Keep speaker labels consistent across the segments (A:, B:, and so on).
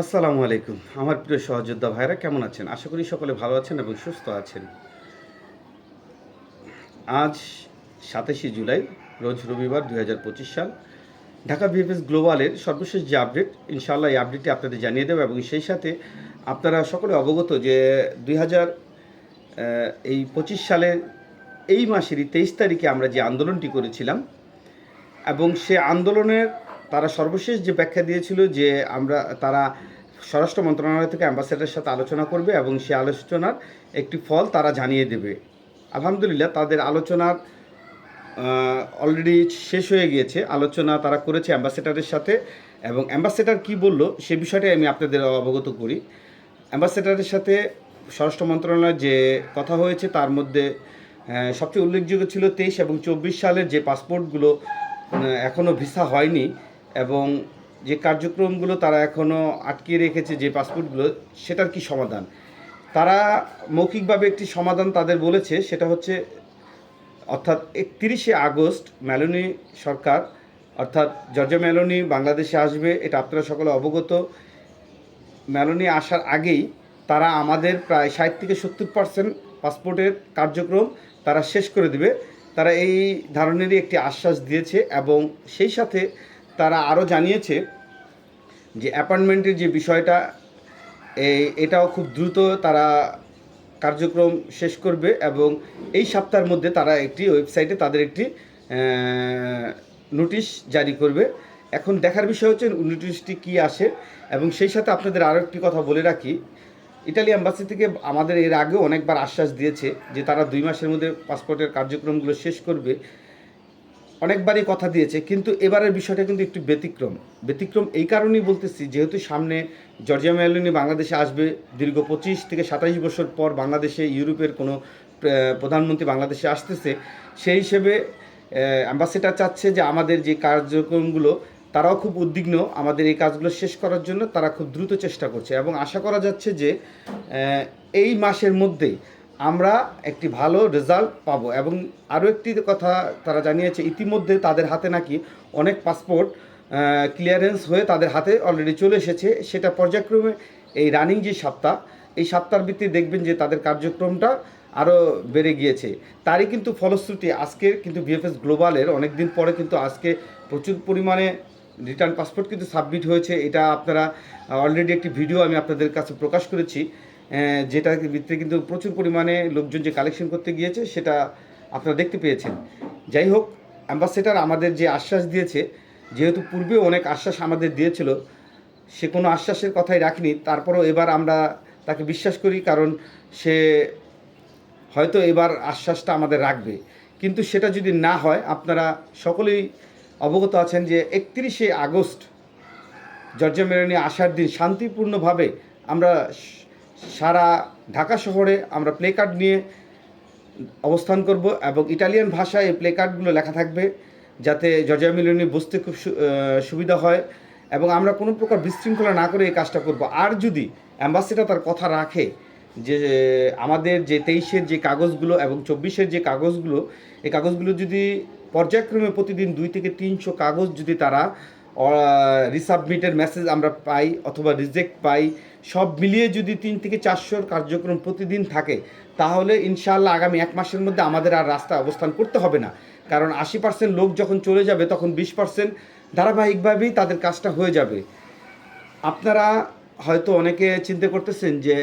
A: আসসালামু আলাইকুম। আমার প্রিয় সহযোদ্ধা ভাইরা, কেমন আছেন? আশা করি সকলে ভালো আছেন এবং সুস্থ আছেন। আজ সাতাশে জুলাই, রোজ রবিবার দুই হাজার পঁচিশ সাল। ঢাকা বিএফএস গ্লোবালের সর্বশেষ যে আপডেট, ইনশাআল্লাহ এই আপডেটটি আপনাদের জানিয়ে দেবো এবং সেই সাথে আপনারা সকলে অবগত যে দুই হাজার এই পঁচিশ সালের এই মাসেরই তেইশ তারিখে আমরা যে আন্দোলনটি করেছিলাম এবং সে আন্দোলনের তারা সর্বশেষ যে ব্যাখ্যা দিয়েছিল যে আমরা, তারা স্বরাষ্ট্র মন্ত্রণালয় থেকে অ্যাম্বাসেডারের সাথে আলোচনা করবে এবং সে আলোচনার একটি ফল তারা জানিয়ে দেবে। আলহামদুলিল্লাহ, তাদের আলোচনার অলরেডি শেষ হয়ে গিয়েছে। আলোচনা তারা করেছে অ্যাম্বাসেডারের সাথে এবং অ্যাম্বাসেডার কি বলল সে বিষয়টাই আমি আপনাদের অবগত করি। অ্যাম্বাসেডারের সাথে স্বরাষ্ট্র মন্ত্রণালয়ের যে কথা হয়েছে তার মধ্যে সবচেয়ে উল্লেখযোগ্য ছিল তেইশ এবং চব্বিশ সালের যে পাসপোর্টগুলো এখনও ভিসা হয়নি এবং যে কার্যক্রমগুলো তারা এখনও আটকে রেখেছে, যে পাসপোর্টগুলো, সেটার কি সমাধান? তারা মৌখিকভাবে একটি সমাধান তাদের বলেছে, সেটা হচ্ছে, অর্থাৎ একত্রিশে আগস্ট মেলোনি সরকার, অর্থাৎ জর্জ মেলোনি বাংলাদেশে আসবে, এটা আপনারা সকলে অবগত। মেলোনি আসার আগেই তারা আমাদের প্রায় ষাট থেকে সত্তর পার্সেন্ট পাসপোর্টের কার্যক্রম তারা শেষ করে দিবে। তারা এই ধরনেরই একটি আশ্বাস দিয়েছে এবং সেই সাথে তারা আরও জানিয়েছে যে অ্যাপয়েন্টমেন্টের যে বিষয়টা এটাও খুব দ্রুত তারা কার্যক্রম শেষ করবে এবং এই সপ্তাহের মধ্যে তারা একটি ওয়েবসাইটে তাদের একটি নোটিশ জারি করবে। এখন দেখার বিষয় হচ্ছে নোটিশটি কী আসে এবং সেই সাথে আপনাদের আরও একটি কথা বলে রাখি। ইটালি অ্যাম্বাসি থেকে আমাদের এর আগেও অনেকবার আশ্বাস দিয়েছে যে তারা দুই মাসের মধ্যে পাসপোর্টের কার্যক্রমগুলো শেষ করবে। অনেকবারই কথা দিয়েছে, কিন্তু এবারের বিষয়টা কিন্তু একটু ব্যতিক্রম। ব্যতিক্রম এই কারণেই বলতেছি, যেহেতু সামনে জর্জিয়া মেলোনি বাংলাদেশে আসবে, দীর্ঘ পঁচিশ থেকে সাতাইশ বছর পর বাংলাদেশে, ইউরোপের কোনো প্রধানমন্ত্রী বাংলাদেশে আসতেছে, সেই হিসেবে অ্যাম্বাসেডার চাচ্ছে যে আমাদের যে কার্যক্রমগুলো, তারাও খুব উদ্বিগ্ন, আমাদের এই কাজগুলো শেষ করার জন্য তারা খুব দ্রুত চেষ্টা করছে এবং আশা করা যাচ্ছে যে এই মাসের মধ্যেই আমরা একটি ভালো রেজাল্ট পাবো। এবং আরও একটি কথা তারা জানিয়েছে, ইতিমধ্যে তাদের হাতে নাকি অনেক পাসপোর্ট ক্লিয়ারেন্স হয়ে তাদের হাতে অলরেডি চলে এসেছে। সেটা পর্যায়ক্রমে এই রানিং যে সপ্তাহ, এই সপ্তাহের ভিত্তিতে দেখবেন যে তাদের কার্যক্রমটা আরও বেড়ে গিয়েছে। তারই কিন্তু ফলশ্রুতি আজকে কিন্তু বিএফএস গ্লোবালের অনেক দিন পরে কিন্তু আজকে প্রচুর পরিমাণে রিটার্ন পাসপোর্ট কিন্তু সাবমিট হয়েছে। এটা আপনারা অলরেডি একটি ভিডিও আমি আপনাদের কাছে প্রকাশ করেছি। যেটার ভিত্তিতে কিন্তু প্রচুর পরিমাণে লোকজন যে কালেকশন করতে গিয়েছে, সেটা আপনারা দেখতে পেয়েছেন। যাই হোক অ্যাম্বাসেডার আমাদের যে আশ্বাস দিয়েছে, যেহেতু পূর্বে অনেক আশ্বাস আমাদের দিয়েছিল, সে কোনো আশ্বাসের কথাই রাখিনি। তারপরও এবার আমরা তাকে বিশ্বাস করি, কারণ সে হয়তো এবার আশ্বাসটা আমাদের রাখবে। কিন্তু সেটা যদি না হয়, আপনারা সকলেই অবগত আছেন যে একত্রিশে আগস্ট জর্জা মেরনি আসার দিন শান্তিপূর্ণভাবে আমরা সারা ঢাকা শহরে আমরা প্লে কার্ড নিয়ে অবস্থান করব এবং ইটালিয়ান ভাষায় এই প্লে কার্ডগুলো লেখা থাকবে যাতে জর্জিয়া মিলনি বুঝতে খুব সুবিধা হয় এবং আমরা কোনো প্রকার বিশৃঙ্খলা না করে এই কাজটা করব। আর যদি অ্যাম্বাসিডার তার কথা রাখে যে, আমাদের যে তেইশের যে কাগজগুলো এবং চব্বিশের যে কাগজগুলো, এই কাগজগুলো যদি পর্যায়ক্রমে প্রতিদিন দুই থেকে তিনশো কাগজ যদি তারা রিসাবমিটের মেসেজ আমরা পাই অথবা রিজেক্ট পাই, সব মিলিয়ে যদি তিন থেকে চারশোর কার্যক্রম প্রতিদিন থাকে, তাহলে ইনশাআল্লাহ আগামী এক মাসের মধ্যে আমাদের আর রাস্তায় অবস্থান করতে হবে না। কারণ আশি পার্সেন্ট লোক যখন চলে যাবে, তখন বিশ পার্সেন্ট ধারাবাহিকভাবেই তাদের কাজটা হয়ে যাবে। আপনারা হয়তো অনেকে চিন্তা করতেছেন যে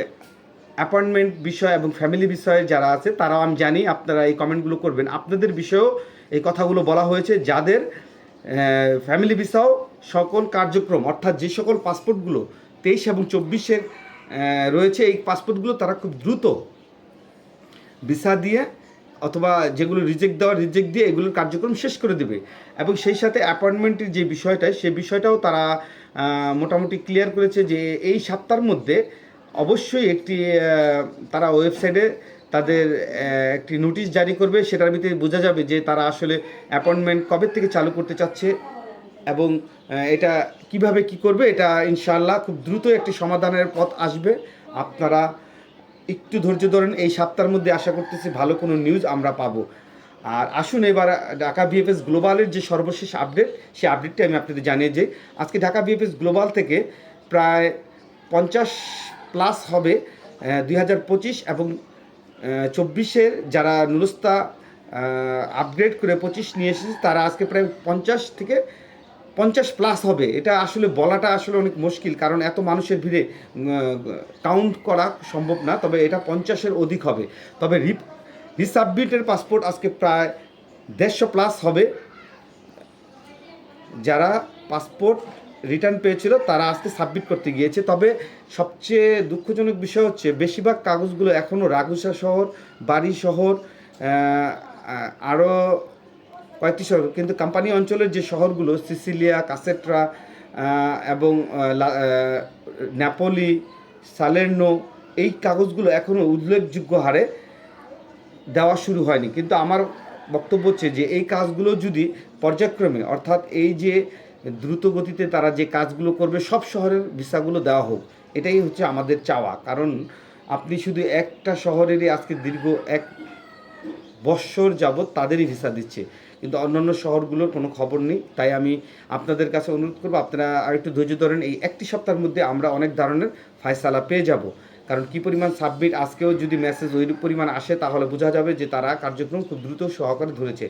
A: অ্যাপয়েন্টমেন্ট বিষয় এবং ফ্যামিলি বিষয়ে যারা আছে, তারাও আমি জানি, আপনারা এই কমেন্টগুলো করবেন। আপনাদের বিষয়েও এই কথাগুলো বলা হয়েছে, যাদের ফ্যামিলি ভিসাও সকল কার্যক্রম, অর্থাৎ যে সকল পাসপোর্টগুলো তেইশ এবং চব্বিশের রয়েছে, এই পাসপোর্টগুলো তারা খুব দ্রুত ভিসা দিয়ে অথবা যেগুলো রিজেক্ট দেওয়া রিজেক্ট দিয়ে এগুলোর কার্যক্রম শেষ করে দেবে। এবং সেই সাথে অ্যাপয়েন্টমেন্টের যে বিষয়টা, সেই বিষয়টাও তারা মোটামুটি ক্লিয়ার করেছে যে এই সপ্তাহের মধ্যে অবশ্যই একটি তারা ওয়েবসাইটে তাদের একটি নোটিশ জারি করবে, সেটার ভিতরে বোঝা যাবে যে তারা আসলে অ্যাপয়েন্টমেন্ট কবে থেকে চালু করতে চাচ্ছে এবং এটা কীভাবে কি করবে, এটা ইনশাআল্লাহ খুব দ্রুত একটি সমাধানের পথ আসবে। আপনারা একটু ধৈর্য ধরেন, এই সপ্তাহের মধ্যে আশা করতেছি ভালো কোনো নিউজ আমরা পাবো। আর আসুন এবার, ঢাকা বিএফএস গ্লোবালের যে সর্বশেষ আপডেট সেই আপডেটটি আমি আপনাদের জানিয়ে যাই আজকে ঢাকা বিএফএস গ্লোবাল থেকে প্রায় পঞ্চাশ প্লাস হবে দুই হাজার পঁচিশ এবং চব্বিশের যারা নুরস্তা আপগ্রেড করে পঁচিশ নিয়ে এসেছে, তারা আজকে প্রায় পঞ্চাশ থেকে পঞ্চাশ প্লাস হবে। এটা আসলে বলাটা আসলে অনেক মুশকিল, কারণ এত মানুষের ভিড়ে কাউন্ট করা সম্ভব না, তবে এটা পঞ্চাশের অধিক হবে। তবে রিপ রিসাবমিটের পাসপোর্ট আজকে প্রায় দেড়শো প্লাস হবে। যারা পাসপোর্ট রিটার্ন পেয়েছিল, তারা আজকে সাবমিট করতে গিয়েছে। তবে সবচেয়ে দুঃখজনক বিষয় হচ্ছে, বেশিরভাগ কাগজগুলো এখনও রাগুসা শহর, বাড়ি শহর আরও কয়েকটি শহর, কিন্তু কোম্পানি অঞ্চলের যে শহরগুলো, সিসিলিয়া, কাসেট্রা এবং ন্যাপোলি সালের্নো, এই কাগজগুলো এখনও উল্লেখযোগ্য হারে দেওয়া শুরু হয়নি। কিন্তু আমার বক্তব্য হচ্ছে যে, এই কাজগুলো যদি পর্যায়ক্রমে, অর্থাৎ এই যে দ্রুত গতিতে তারা যে কাজগুলো করবে, সব শহরের ভিসাগুলো দেওয়া হোক, এটাই হচ্ছে আমাদের চাওয়া। কারণ আপনি শুধু একটা শহরেরই আজকে দীর্ঘ এক বৎসর যাবৎ তাদেরই ভিসা দিচ্ছে। কিন্তু অন্যান্য শহরগুলোর কোনো খবর নেই। তাই আমি আপনাদের কাছে অনুরোধ করব, আপনারা আরেকটু ধৈর্য ধরেন, এই একটি সপ্তাহের মধ্যে আমরা অনেক ধরনের ফায়সালা পেয়ে যাব। কারণ কি পরিমাণ সাবমিট, আজকেও যদি মেসেজ ওই পরিমাণ আসে, তাহলে বোঝা যাবে যে তারা কার্যক্রম খুব দ্রুত সহকারে ধরেছে।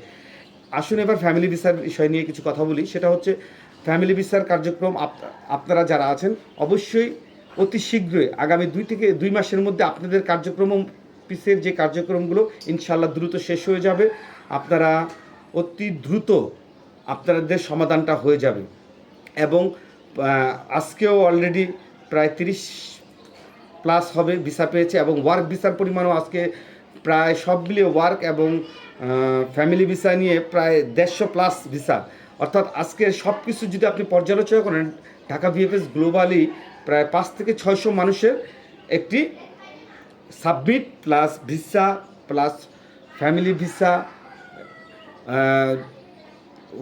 A: আসুন এবার ফ্যামিলি ভিসার বিষয় নিয়ে কিছু কথা বলি। সেটা হচ্ছে ফ্যামিলি ভিসার কার্যক্রম আপ- আপনারা যারা আছেন, অবশ্যই অতি শীঘ্রই, আগামী দুই থেকে দুই মাসের মধ্যে আপনাদের কার্যক্রম পিসের যে কার্যক্রমগুলো ইনশাল্লাহ দ্রুত শেষ হয়ে যাবে। আপনারা অতি দ্রুত আপনাদের সমাধানটা হয়ে যাবে। এবং আজকেও অলরেডি প্রায় তিরিশ প্লাস হবে ভিসা পেয়েছে এবং ওয়ার্ক ভিসার পরিমাণও আজকে প্রায় সব মিলিয়ে ওয়ার্ক এবং ফ্যামিলি ভিসা নিয়ে প্রায় দেড়শো প্লাস ভিসা অর্থাৎ আজকে সব কিছু যদি আপনি পর্যালোচনা করেন, ঢাকা ভিএফএস গ্লোবালি প্রায় পাঁচ থেকে ছয়শো মানুষের একটি submit plus visa plus family visa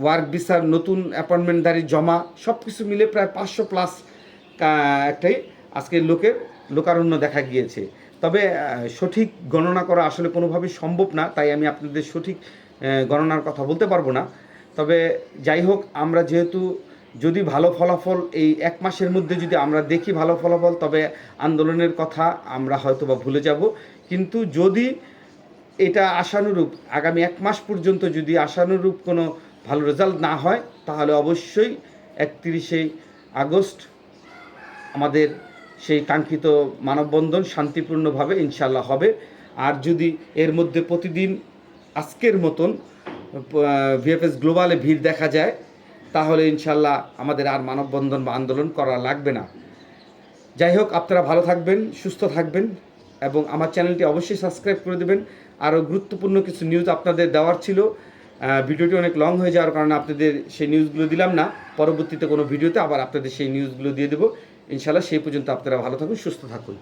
A: work ভিসার নতুন অ্যাপয়েন্টমেন্টধারী জমা সব কিছু মিলে প্রায় পাঁচশো প্লাস একটাই আজকে লোকের লোকারণ্য দেখা গিয়েছে। তবে সঠিক গণনা করা আসলে কোনোভাবেই সম্ভব না, তাই আমি আপনাদের সঠিক গণনার কথা বলতে পারব না। তবে যাই হোক, আমরা যেহেতু যদি ভালো ফলাফল এই এক মাসের মধ্যে যদি আমরা দেখি ভালো ফলাফল, তবে আন্দোলনের কথা আমরা হয়তো বা ভুলে যাব। কিন্তু যদি এটা আশানুরূপ, আগামী এক মাস পর্যন্ত যদি আশানুরূপ কোনো ভালো রেজাল্ট না হয়, তাহলে অবশ্যই একত্রিশে আগস্ট আমাদের সেই কাঙ্ক্ষিত মানববন্ধন শান্তিপূর্ণভাবে ইনশাল্লাহ হবে। আর যদি এর মধ্যে প্রতিদিন আজকের মতন ভিএফএস গ্লোবালে ভিড় দেখা যায়, তাহলে ইনশাল্লাহ আমাদের আর মানববন্ধন বা আন্দোলন করা লাগবে না। যাই হোক, আপনারা ভালো থাকবেন, সুস্থ থাকবেন এবং আমার চ্যানেলটি অবশ্যই সাবস্ক্রাইব করে দেবেন। আরও গুরুত্বপূর্ণ কিছু নিউজ আপনাদের দেওয়ার ছিল। ভিডিওটি অনেক লং হয়ে যাওয়ার কারণে আপনাদের সেই নিউজগুলো দিলাম না। পরবর্তীতে কোনো ভিডিওতে আবার আপনাদের সেই নিউজগুলো দিয়ে দেবো। ইনশাল্লাহ সেই পর্যন্ত আপনারা ভালো থাকুন সুস্থ থাকুন।